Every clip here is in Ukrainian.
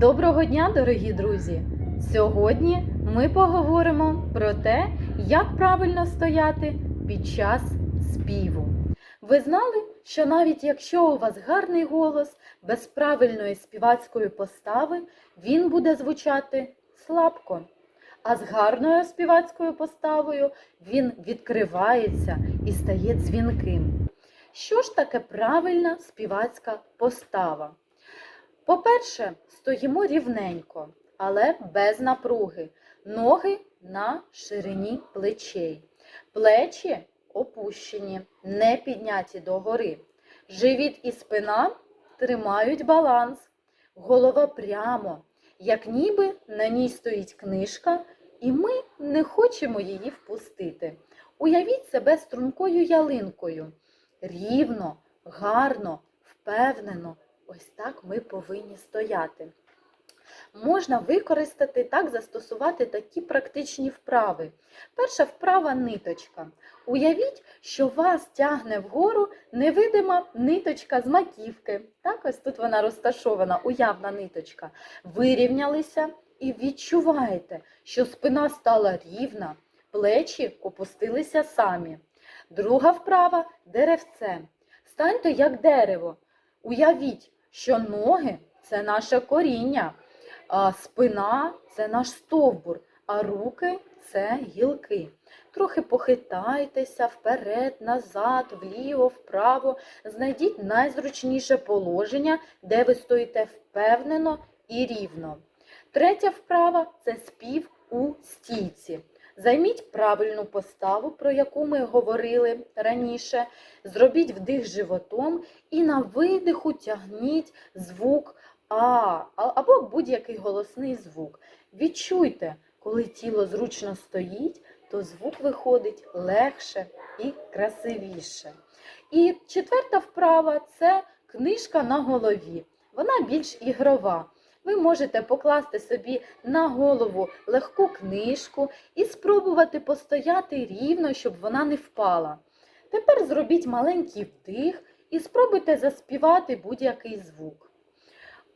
Доброго дня, дорогі друзі! Сьогодні ми поговоримо про те, як правильно стояти під час співу. Ви знали, що навіть якщо у вас гарний голос без правильної співацької постави, він буде звучати слабко. А з гарною співацькою поставою він відкривається і стає дзвінким. Що ж таке правильна співацька постава? По-перше, стоїмо рівненько, але без напруги. Ноги на ширині плечей. Плечі опущені, не підняті догори. Живіт і спина тримають баланс. Голова прямо, як ніби на ній стоїть книжка, і ми не хочемо її впустити. Уявіть себе стрункою ялинкою. Рівно, гарно, впевнено. Ось так ми повинні стояти. Можна використати так, застосувати такі практичні вправи. Перша вправа ниточка. Уявіть, що вас тягне вгору невидима ниточка з маківки. Так, ось тут вона розташована, уявна ниточка. Вирівнялися і відчуваєте, що спина стала рівна, плечі опустилися самі. Друга вправа деревце. Станьте як дерево. Уявіть, що ноги це наше коріння, спина це наш стовбур, а руки це гілки. Трохи похитайтеся вперед, назад, вліво, вправо. Знайдіть найзручніше положення, де ви стоїте впевнено і рівно. Третя вправа це спів у стійці. Займіть правильну поставу, про яку ми говорили раніше. Зробіть вдих животом і на видиху тягніть звук А або будь-який голосний звук. Відчуйте, коли тіло зручно стоїть, то звук виходить легше і красивіше. І четверта вправа це книжка на голові. Вона більш ігрова. Ви можете покласти собі на голову легку книжку і спробувати постояти рівно, щоб вона не впала. Тепер зробіть маленький вдих і спробуйте заспівати будь-який звук.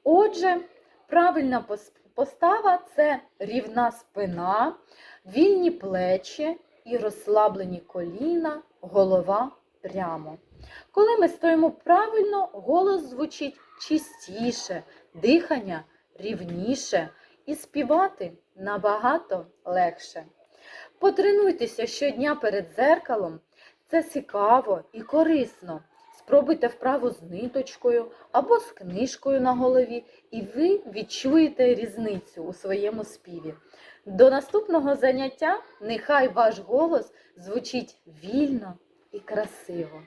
Отже, правильна постава це рівна спина, вільні плечі і розслаблені коліна, голова прямо. Коли ми стоїмо правильно, голос звучить чистіше, дихання рівніше і співати набагато легше. Потренуйтеся щодня перед дзеркалом. Це цікаво і корисно. Спробуйте вправу з ниточкою або з книжкою на голові, і ви відчуєте різницю у своєму співі. До наступного заняття нехай ваш голос звучить вільно і красиво.